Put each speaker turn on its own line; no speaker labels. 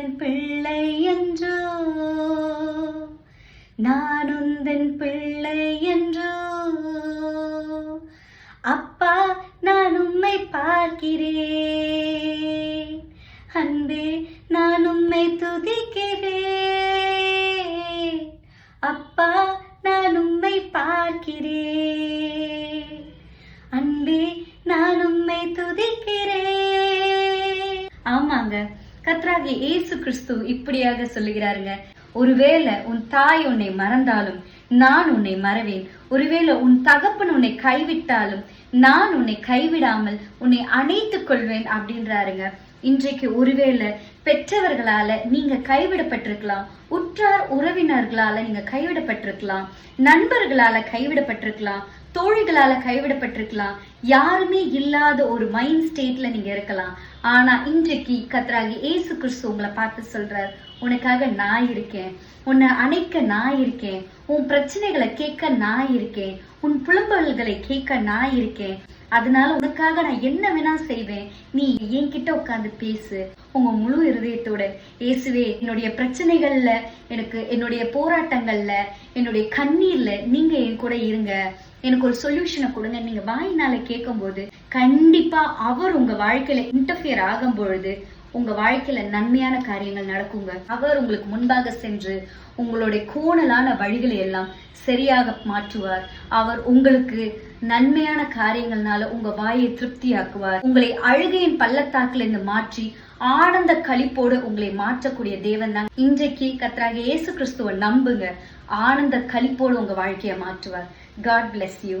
உந்தன் பிள்ளை என்றோ? நான் உந்தன் பிள்ளை என்றோ? அப்பா நான் உம்மை பார்க்கிறேன். அன்பே நான் உம்மை துதிக்கிறேன். அப்பா நான் உம்மை பார்க்கிறேன். அன்பே நான் உம்மை துதிக்கிறேன். ஆமாங்க. கத்ராகி இயேசு கிறிஸ்து இப்படியாக சொல்லுகிறாருங்க ஒருவேளை உன் தாய் உன்னை மறந்தாலும் நான் உன்னை மறவேன். ஒருவேளை உன் தகப்பன் உன்னை கைவிட்டாலும் நான் உன்னை கைவிடாமல் உன்னை அணைத்துக் கொள்வேன் அப்படின்றாருங்க. இன்றைக்கு ஒருவேளை பெற்றவர்களால நீங்க கைவிடப்பட்டிருக்கலாம் உற்றார் உறவினர்களால நீங்க கைவிடப்பட்டிருக்கலாம் நண்பர்களால கைவிடப்பட்டிருக்கலாம் தோழிகளால கைவிடப்பட்டிருக்கலாம். யாருமே இல்லாத ஒரு மைண்ட் ஸ்டேட்ல நீங்க இருக்கலாம். ஆனா இன்றைக்கு கத்ராகி ஏசு கிறிஸ்து உங்களை பார்த்து சொல்றார் உனக்காக நான் இருக்கேன். உன்னை அணைக்க நான் இருக்கேன். உன் பிரச்சனைகளை கேட்க நான் இருக்கேன். உன் புலம்பல்களை கேட்க நான் இருக்கேன். அதனால உனக்காக நான் என்ன வேணா செய்வேன். நீ என்கிட்ட உட்காந்து பேசு. உங்க முழு இருதயத்தோட. இயேசுவே என்னுடைய பிரச்சனைகள்ல எனக்கு என்னுடைய போராட்டங்கள்ல என்னுடைய கண்ணீர்ல நீங்க என் கூட இருங்க. எனக்கு ஒரு சொல்யூஷனை கொடுங்க. நீங்க வாயினால கேட்கும்போது கண்டிப்பா அவர் உங்க வாழ்க்கையில இன்டர்ஃபியர் ஆகும் பொழுது உங்க வாழ்க்கையில நன்மையான காரியங்கள் நடக்குங்க. அவர் உங்களுக்கு முன்பாக சென்று உங்களுடைய கோணலான வழிகளை எல்லாம் சரியாக மாற்றுவார். அவர் உங்களுக்கு நன்மையான காரியங்கள்னால உங்க வாயை திருப்தியாக்குவார். உங்களை அழுகையின் பள்ளத்தாக்குல இருந்து மாற்றி ஆனந்த களிப்போடு உங்களை மாற்றக்கூடிய தேவன் தான். இன்றைக்கு கத்ராக இயேசு கிறிஸ்துவ நம்புங்க. ஆனந்த களிப்போடு உங்க வாழ்க்கையை மாற்றுவார். God bless you